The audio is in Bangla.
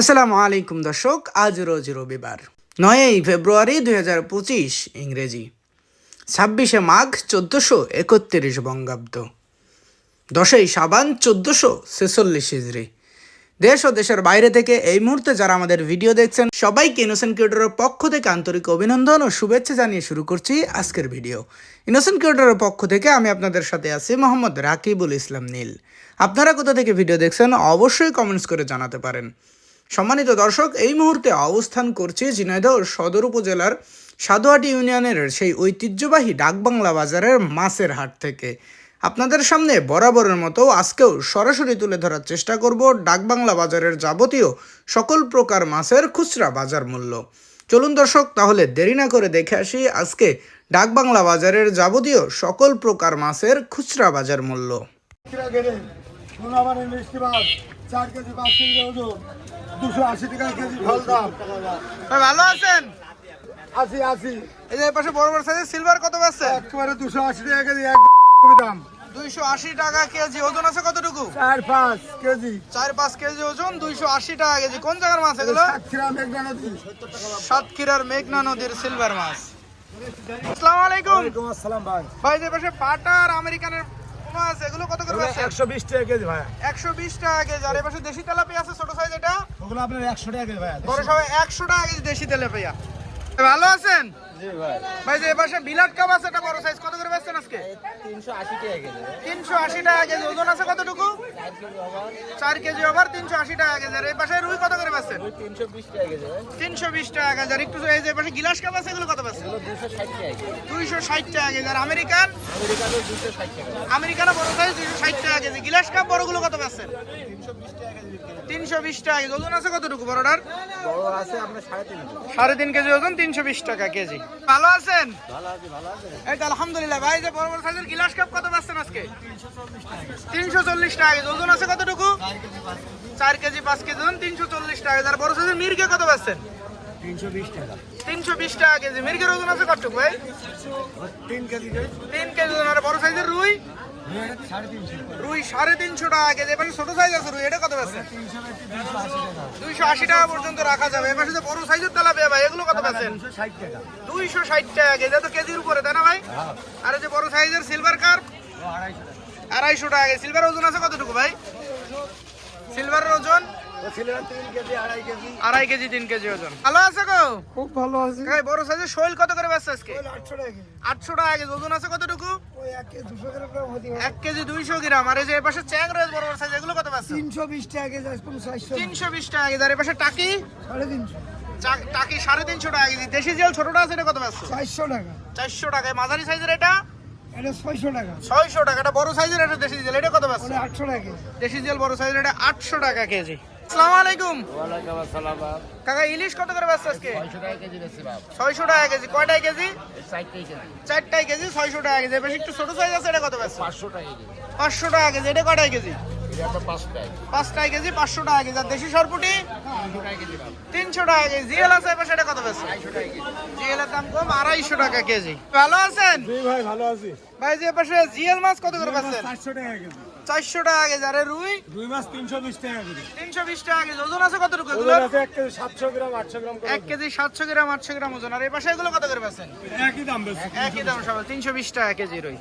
আসসালামু আলাইকুম দর্শক, আজ রোজ রবিবার, নয়ই ফেব্রুয়ারি দুই হাজার পঁচিশ, ইংরেজি। ছাব্বিশে মাঘ চোদ্দোশো একত্রিশ বঙ্গাব্দ। দশই সাবান চোদ্দোশো ছেচল্লিশ হিজড়ি দেশ ও দেশের বাইরে থেকে এই মুহূর্তে যারা আমাদের ভিডিও দেখছেন, সবাইকে ইনোসেন্ট কিউটারের পক্ষ থেকে আন্তরিক অভিনন্দন ও শুভেচ্ছা জানিয়ে শুরু করছি আজকের ভিডিও। ইনোসেন্ট কিউটারের পক্ষ থেকে আমি আপনাদের সাথে আছি মোহাম্মদ রাকিবুল ইসলাম নীল। আপনারা কোথা থেকে ভিডিও দেখছেন, অবশ্যই কমেন্টস করে জানাতে পারেন। সম্মানিত দর্শক, এই মুহূর্তে অবস্থান করছি ঝিনাইদহ সদর উপজেলার সাধুয়াটি ইউনিয়নের সেই ঐতিহ্যবাহী ডাকবাংলা বাজারের মাছের হাট থেকে। আপনাদের সামনে বরাবরের মতো আজকেও সরাসরি তুলে ধরার চেষ্টা করব ডাকবাংলা বাজারের যাবতীয় সকল প্রকার মাছের খুচরা বাজার মূল্য। চলুন দর্শক, তাহলে দেরি না করে দেখে আসি আজকে ডাকবাংলা বাজারের যাবতীয় সকল প্রকার মাছের খুচরা বাজার মূল্য। কেজি ওজন দুশো আশি টাকা কেজি ফল দাম। ভালো আছেন? আশি আশি এই যে পাশে বড় বড় সাইজের সিলভার কত পাচ্ছে একেবারে দুশো আশি টাকা কেজি এক দাম। দুইশো আশি টাকা কেজি ওজন আছে কতটুকু? চার পাঁচ কেজি। চার পাঁচ কেজি ওজন দুইশো আশি টাকা কেজি। কোন জায়গার মাছ এগুলো? সাতক্ষীরার মেঘনা নদীর সিলভার মাছ। আসসালামু আলাইকুম। আসসালাম ভাই। ভাই যে পাশে আমেরিকানের পোনা আছে এগুলো কত করে আছে একশো বিশ টাকা কেজি ভাই একশো বিশ টাকা কেজি। আর এপাশে দেশি তেলাপিয়া আছে ছোট সাইজ এটা? ওগুলো আপনার একশো টাকা কেজি ভাই বড় সবাই একশো টাকা কেজি দেশি তেলাপিয়া। ভালো আছেন? ভাই যে বিলাট কাপ আছে এটা বড় সাইজ কত করে বেচছেন আজকে? টাকা কেজি। টাকা ওজন আছে কতটুকু? কেজি ওভার টাকা কেজি। আর এই পাশে রুই কত করে বেচছেন? টাকা কেজি। কেজি আর একটু এই যে পাশে গিলাস কাপ আছে এগুলো কত বেচছেন? টাকা কেজি। আর আমেরিকান? আমেরিকানো দুশো টাকা আমেরিকানও বড় সাইজ টাকা কেজি। গিলাস কাপ বড়গুলো কত বেচছেন? টাকা কেজি। ওজন আছে কতটুকু বড়টার? বড় আছে আপনার কেজি ওজন তিনশো বিশ টাকা কেজি। ভালো আছেন? এই তো আলহামদুলিল্লাহ। ভাই যে বড় বড় সাইজের গিলাস কাপ কত পাচ্ছেন আজকে? তিনশো চল্লিশ টাকা ওজন আছে কতটুকু? চার কেজি পাঁচ কেজি। ওজন তিনশো চল্লিশ টাকা আর বড় সাইজের মির্গে কত পাচ্ছেন তিনশো বিশ টাকা। কেজি। মির্গের ওজন আছে কতটুকু ভাই? তিন কেজি তিন কেজি ওজন। আর বড় সাইজের রুই? রুই সাড়ে তিনশো। টাকা কেজি। এবার ছোট সাইজ আছে রুই। এটা কত টাকা। দুইশো আশি টাকা পর্যন্ত রাখা যাবে। এবার যে বড় সাইজের তেলাপিয়া ভাই। এগুলো কত টাকা। দুইশো ষাট টাকা কেজি। এত কেজির উপরে তাই না ভাই? আর এই যে বড় সাইজের সিলভার কার আড়াইশো টাকা। কেজি। সিলভার ওজন আছে কতটুকু ভাই? সিলভারের ওজন? আড়াই কেজি। তিন কেজি ওজন। ভালো আছে গো? খুব ভালো আছে। এই বড় সাইজের শৈল কত করে বেচছে আজকে? আটশো টাকা কেজি। আটশো টাকা কেজি ওজন আছে কতটুকু? এক কেজি দুইশো গ্রাম। আর এই যে এপাশে চ্যাং রয়েছে বড় বড় সাইজ এগুলো কত বেচছে? তিনশো বিশ টাকা কেজি তিনশো বিশ টাকা কেজি। আর এপাশে টাকি? সাড়ে তিনশো। টাকি সাড়ে তিনশো টাকা কেজি। দেশি জেল ছোটটা আছে এটা কত বেচছে? চারশো টাকা। চারশো টাকায় মাঝারি সাইজের এটা? এটা ছয়শো টাকা। ছয়শো টাকা এটা বড় সাইজের এটা দেশি জেল এটা কত ওটা আটশো টাকা। কেজি দেশি জেল বড় সাইজের এটা আটশো টাকা কেজি। আসসালামু আলাইকুম। আসসালাম কাকা ইলিশ কত করে বেচছে আজকে? ছয়শো টাকা কেজি বেশি বাপ। ছয়শো টাকা কেজি কয়টাই কেজি? ষাট টাকা কেজি। চারটাই কেজি ছয়শো টাকা কেজি। বেশি একটু ছোট সাইজ আছে এটা কত বেচছে পাঁচশো টাকা কেজি। পাঁচশো টাকা কেজি এটা কয়টাই কেজি? পাঁচ টাকা। কেজি পাঁচশো টাকা কেজি। আর দেশি সরপুটি? তিনশো টাকা কেজি। বাপ তিনশো টাকা কেজি জিএল আছে এবার সেটা কত বেচছে? আড়াইশো টাকা কেজি জিএল এর দাম কম আড়াইশো টাকা কেজি। ভালো আছেন? ভাই ভালো আছি। ভাই যে পাশে জিএল মাছ কত করে বেচছেন চারশো টাকা কেজি। চারশো টাকা কেজি। আরে রুই? দুই মাস তিনশো বিশ টাকা কেজি। তিনশো বিশ টাকা কেজি। ওজন আছে ওজন এক কেজি সাতশো গ্রাম আটশো গ্রাম এক কেজি সাতশো গ্রাম আটশো গ্রাম ওজন। আর এই পাশে এগুলো কত করে বেচছেন একই দাম একই দাম সবাই। তিনশো বিশ টাকা কেজি রুই।